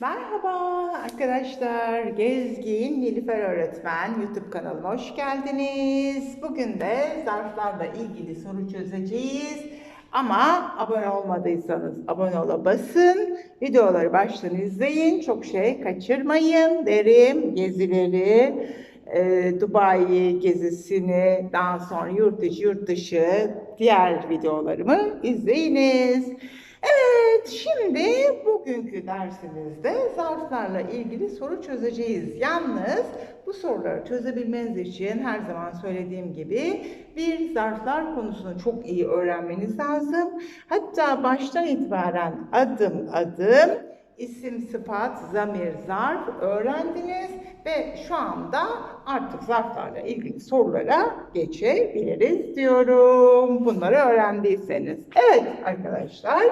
Merhaba arkadaşlar. Gezgin Nilüfer Öğretmen YouTube kanalıma hoş geldiniz. Bugün de zarflarla ilgili soru çözeceğiz. Ama abone olmadıysanız abone ola basın. Videoları baştan izleyin. Çok şey kaçırmayın derim. Gezileri, e, Dubai gezisini, daha sonra yurt dışı yurt dışı diğer videolarımı izleyiniz. Evet, şimdi bugünkü dersimizde zarflarla ilgili soru çözeceğiz. Yalnız bu soruları çözebilmeniz için her zaman söylediğim gibi bir zarflar konusunu çok iyi öğrenmeniz lazım. Hatta baştan itibaren adım adım isim, sıfat, zamir, zarf öğrendiniz ve şu anda artık zarflarla ilgili sorulara geçebiliriz diyorum. Bunları öğrendiyseniz. Evet arkadaşlar.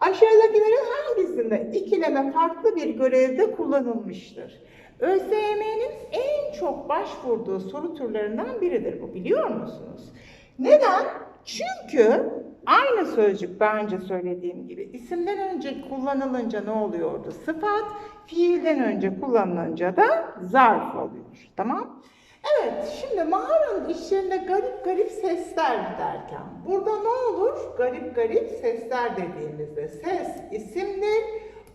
Aşağıdakilerin hangisinde ikileme farklı bir görevde kullanılmıştır? ÖSYM'nin en çok başvurduğu soru türlerinden biridir bu biliyor musunuz? Neden? Çünkü aynı sözcük daha önce söylediğim gibi isimden önce kullanılınca ne oluyordu? Sıfat, fiilden önce kullanılınca da zarf oluyor. Tamam? Evet, şimdi mağaranın içlerinde garip garip sesler derken burada ne olur? Garip garip sesler dediğimizde ses isimdir,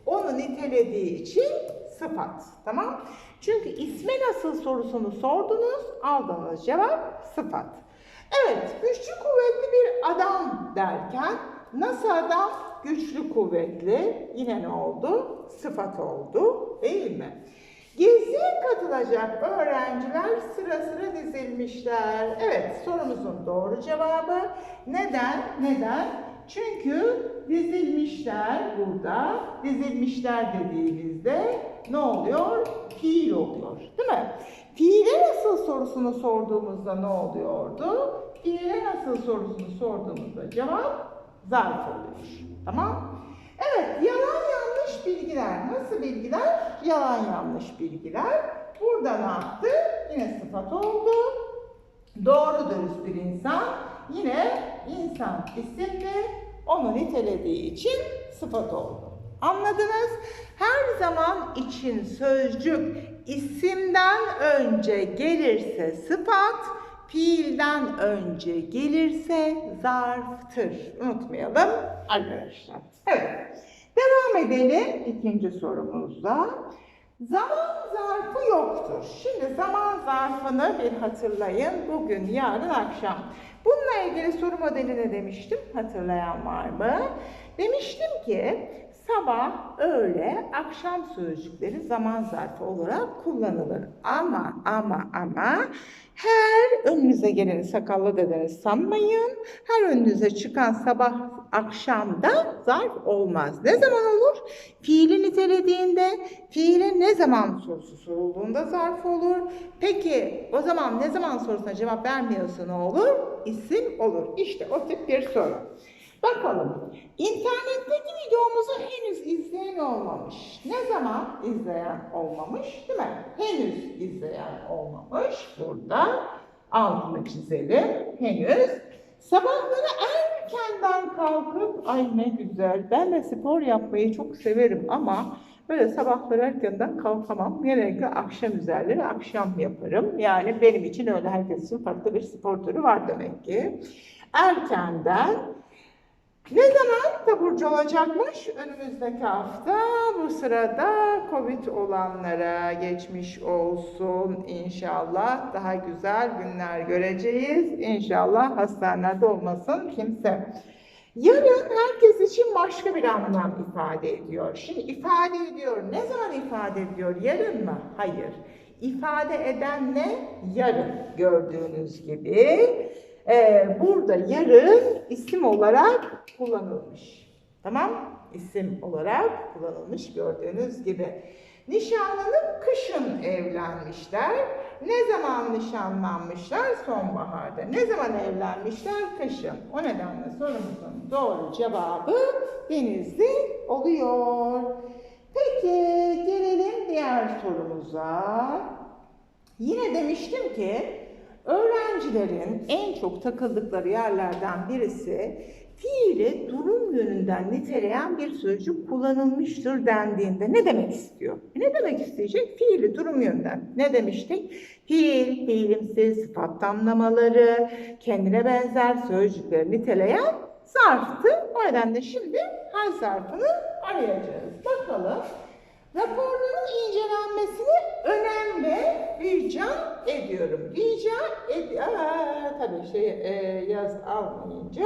onu nitelediği için sıfat. Tamam? Çünkü isme nasıl sorusunu sordunuz, aldığınız cevap sıfat. Evet, güçlü kuvvetli bir adam derken nasıl adam? Güçlü kuvvetli. Yine ne oldu? Sıfat oldu, değil mi? Geziye katılacak öğrenciler sıra sıra dizilmişler. Evet, sorumuzun doğru cevabı. Neden? Neden? Çünkü dizilmişler burada. Dizilmişler dediğimizde ne oluyor? Fiil oluyor. Değil mi? Fiile nasıl sorusunu sorduğumuzda ne oluyordu? Fiile nasıl sorusunu sorduğumuzda cevap zarf oluyor. Tamam? Evet, yalan yanlış bilgiler. Nasıl bilgiler? Yalan yanlış bilgiler. Burada ne yaptı? Yine sıfat oldu. Doğru dürüst bir insan. Yine insan isimli. Onu nitelediği için sıfat oldu. Anladınız? Her zaman için sözcük isimden önce gelirse sıfat, fiilden önce gelirse zarftır. Unutmayalım arkadaşlar. Evet. Devam edelim ikinci sorumuzla. Zaman zarfı yoktur. Şimdi zaman zarfını bir hatırlayın. Bugün, yarın, akşam. Bununla ilgili soru modeli ne demiştim? Hatırlayan var mı? Demiştim ki sabah, öğle, akşam sözcükleri zaman zarfı olarak kullanılır. Ama ama ama her önünüze geleni sakallı dedeniz sanmayın. Her önünüze çıkan sabah, akşamda zarf olmaz. Ne zaman olur? Fiili nitelediğinde, fiilin ne zaman sorusu sorulduğunda zarf olur. Peki o zaman ne zaman sorusuna cevap vermiyorsa ne olur? İsim olur. İşte o tip bir soru. Bakalım. İnternetteki videomuzu henüz izleyen olmamış. Ne zaman izleyen olmamış? Değil mi? Henüz izleyen olmamış. Burada altını çizelim. Henüz. Sabahları erkenden kalkıp ay ne güzel. Ben de spor yapmayı çok severim ama böyle sabahları erkenden kalkamam. Genellikle akşam üzerleri akşam yaparım. Yani benim için öyle herkesin farklı bir spor türü var demek ki. Erkenden ne zaman taburcu olacakmış? Önümüzdeki hafta bu sırada Covid olanlara geçmiş olsun inşallah. Daha güzel günler göreceğiz. İnşallah hastanelerde olmasın kimse. Yarın herkes için başka bir anlam ifade ediyor. Şimdi ifade ediyor. Ne zaman ifade ediyor? Yarın mı? Hayır. İfade eden ne? Yarın gördüğünüz gibi. Ee, burada yarın isim olarak kullanılmış. Tamam? İsim olarak kullanılmış gördüğünüz gibi. Nişanlanıp kışın evlenmişler. Ne zaman nişanlanmışlar? Sonbaharda. Ne zaman evlenmişler? Kışın. O nedenle sorumuzun doğru cevabı Denizli oluyor. Peki gelelim diğer sorumuza. Yine demiştim ki Öğrencilerin en çok takıldıkları yerlerden birisi fiili durum yönünden niteleyen bir sözcük kullanılmıştır dendiğinde ne demek istiyor? Ne demek isteyecek? Fiili durum yönünden. Ne demiştik? Fiil, fiilimsi, sıfat tamlamaları, kendine benzer sözcükleri niteleyen zarftı. O nedenle şimdi hal zarfını arayacağız. Bakalım. Raporların incelenmesini önemli rica ediyorum. Rica ed tabii şey e, yaz almayınca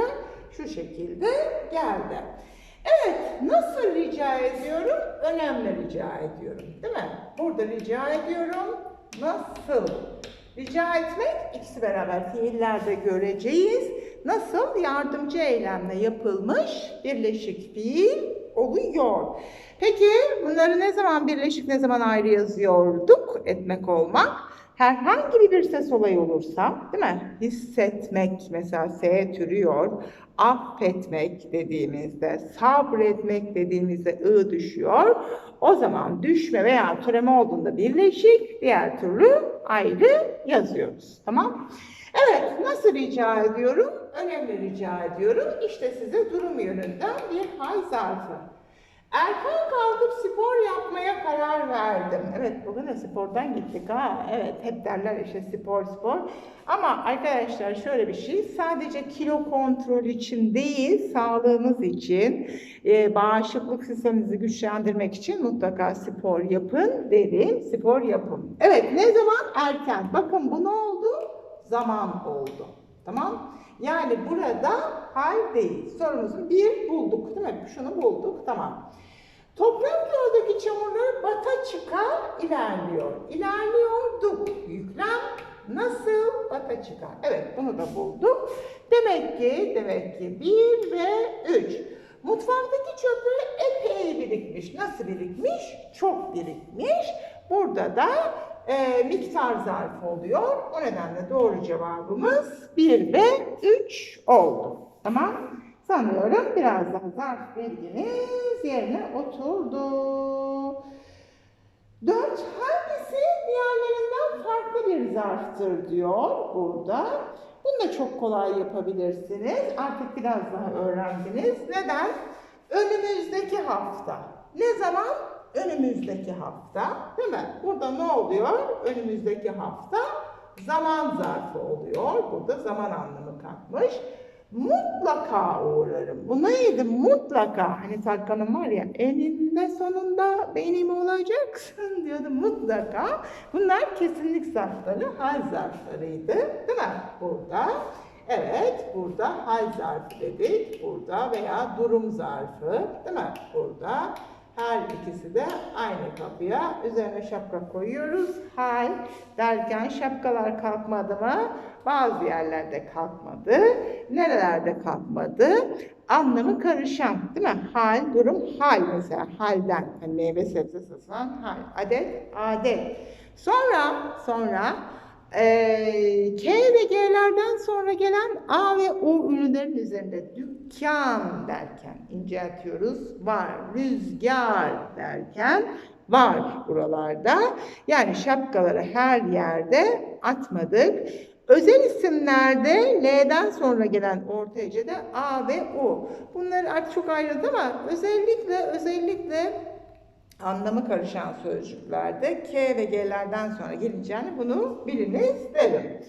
şu şekilde geldi. Evet, nasıl rica ediyorum? Önemli rica ediyorum, değil mi? Burada rica ediyorum. Nasıl? Rica etmek ikisi beraber fiillerde göreceğiz. Nasıl yardımcı eylemle yapılmış birleşik fiil oluyor. Peki bunları ne zaman birleşik ne zaman ayrı yazıyorduk? Etmek olmak. Herhangi bir ses olayı olursa, değil mi? Hissetmek mesela S türüyor. Affetmek dediğimizde, sabretmek dediğimizde ı düşüyor. O zaman düşme veya türeme olduğunda birleşik, diğer türlü ayrı yazıyoruz. Tamam? Evet, nasıl rica ediyorum? Önemli rica ediyorum. İşte size durum yönünden bir hal zarfı. Erken kalkıp spor yapmaya karar verdim. Evet bugün de spordan gittik ha. Evet hep derler işte spor spor. Ama arkadaşlar şöyle bir şey sadece kilo kontrol için değil sağlığınız için e, bağışıklık sisteminizi güçlendirmek için mutlaka spor yapın derim. Spor yapın. Evet ne zaman? Erken. Bakın bu ne oldu? Zaman oldu. Tamam yani burada hal değil. Sorumuzun bir bulduk değil mi? Şunu bulduk. Tamam. Toprak yoldaki çamurlar bata çıkar ilerliyor. İlerliyorduk. Yüklem nasıl bata çıkar? Evet bunu da bulduk. Demek ki demek ki bir ve üç. Mutfaktaki çöpler epey birikmiş. Nasıl birikmiş? Çok birikmiş. Burada da e, miktar zarfı oluyor. O nedenle doğru cevabımız 1 ve 3 oldu. Tamam. Sanıyorum biraz daha zarf bilginiz yerine oturdu. 4. Hangisi diğerlerinden farklı bir zarftır diyor burada. Bunu da çok kolay yapabilirsiniz. Artık biraz daha öğrendiniz. Neden? Önümüzdeki hafta. Ne zaman? Önümüzdeki hafta değil mi? Burada ne oluyor? Önümüzdeki hafta zaman zarfı oluyor. Burada zaman anlamı katmış. Mutlaka uğrarım. Bu neydi? Mutlaka. Hani Tarkan'ın var ya eninde sonunda benim olacaksın diyordu. Mutlaka. Bunlar kesinlik zarfları, hal zarflarıydı. Değil mi? Burada. Evet, burada hal zarfı dedik. Burada veya durum zarfı. Değil mi? Burada. Her ikisi de aynı kapıya. Üzerine şapka koyuyoruz. Hal derken şapkalar kalkmadı mı? Bazı yerlerde kalkmadı. Nerelerde kalkmadı? Anlamı karışan değil mi? Hal, durum, hal mesela. Halden. Hani meyve sebze satılan hal. Adet, adet. Sonra, sonra ee, K ve G'lerden sonra gelen A ve O ünlülerin üzerinde dükkan derken inceltiyoruz. Var. Rüzgar derken var buralarda. Yani şapkaları her yerde atmadık. Özel isimlerde L'den sonra gelen orta hecede A ve O. Bunları artık çok ayrıldı ama özellikle özellikle anlamı karışan sözcüklerde K ve G'lerden sonra geleceğini bunu biliniz derim.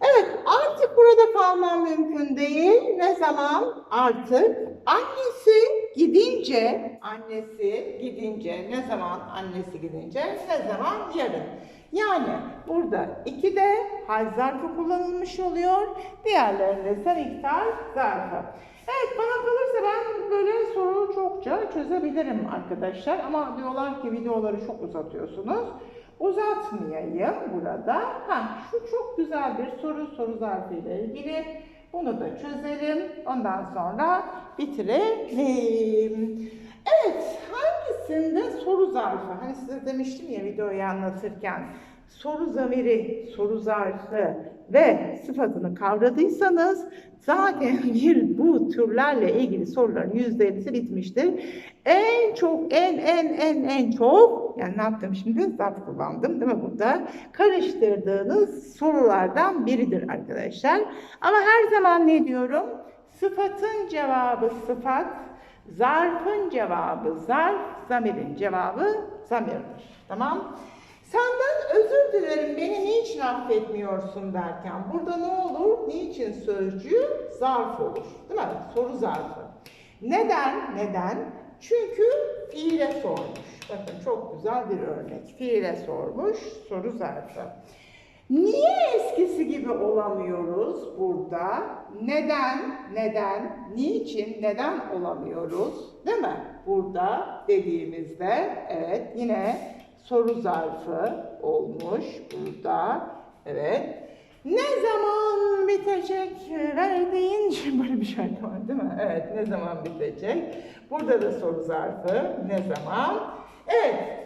Evet artık burada kalmam mümkün değil. Ne zaman? Artık annesi gidince, annesi gidince, ne zaman annesi gidince, ne zaman yarın. Yani burada iki de hal zarfı kullanılmış oluyor. Diğerlerinde ise miktar zarfı. Evet bana kalırsa ben böyle soru çokça çözebilirim arkadaşlar. Ama diyorlar ki videoları çok uzatıyorsunuz. Uzatmayayım burada. Ha, şu çok güzel bir soru soru zarfı ile ilgili. Bunu da çözelim. Ondan sonra bitirelim. Evet, hangisinde soru zarfı? Hani size demiştim ya videoyu anlatırken soru zamiri, soru zarfı ve sıfatını kavradıysanız zaten bir bu türlerle ilgili soruların yüzde ellisi bitmiştir. En çok, en en en en çok, yani ne yaptım şimdi? Zarf kullandım değil mi burada? Karıştırdığınız sorulardan biridir arkadaşlar. Ama her zaman ne diyorum? Sıfatın cevabı sıfat, zarfın cevabı zarf, zamirin cevabı zamirdir. Tamam? Senden özür dilerim beni niçin affetmiyorsun derken burada ne olur? Niçin sözcüğü zarf olur. Değil mi? Soru zarfı. Neden? Neden? Çünkü fiile sormuş. Bakın çok güzel bir örnek. Fiile sormuş, soru zarfı. Niye eskisi gibi olamıyoruz burada? Neden? Neden? Niçin? Neden olamıyoruz? Değil mi? Burada dediğimizde evet yine soru zarfı olmuş burada. Evet. Ne zaman bitecek verdiğin böyle bir şarkı var değil mi? Evet ne zaman bitecek? Burada da soru zarfı ne zaman? Evet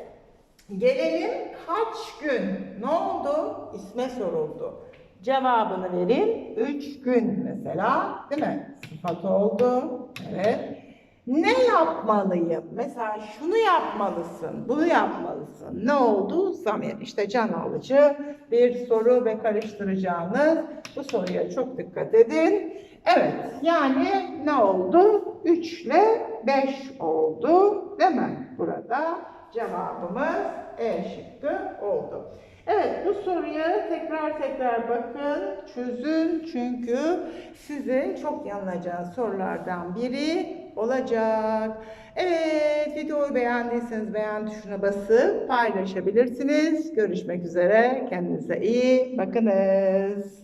Gelelim kaç gün? Ne oldu? İsme soruldu. Cevabını verin. Üç gün mesela. Değil mi? Sıfat oldu. Evet. Ne yapmalıyım? Mesela şunu yapmalısın, bunu yapmalısın. Ne oldu? Zamir. İşte can alıcı bir soru ve karıştıracağınız bu soruya çok dikkat edin. Evet, yani ne oldu? 3 ile 5 oldu. Değil mi? Burada cevabımız E şıkkı oldu. Evet bu soruya tekrar tekrar bakın, çözün çünkü sizin çok yanılacağınız sorulardan biri olacak. Evet videoyu beğendiyseniz beğen tuşuna basıp paylaşabilirsiniz. Görüşmek üzere. Kendinize iyi bakınız.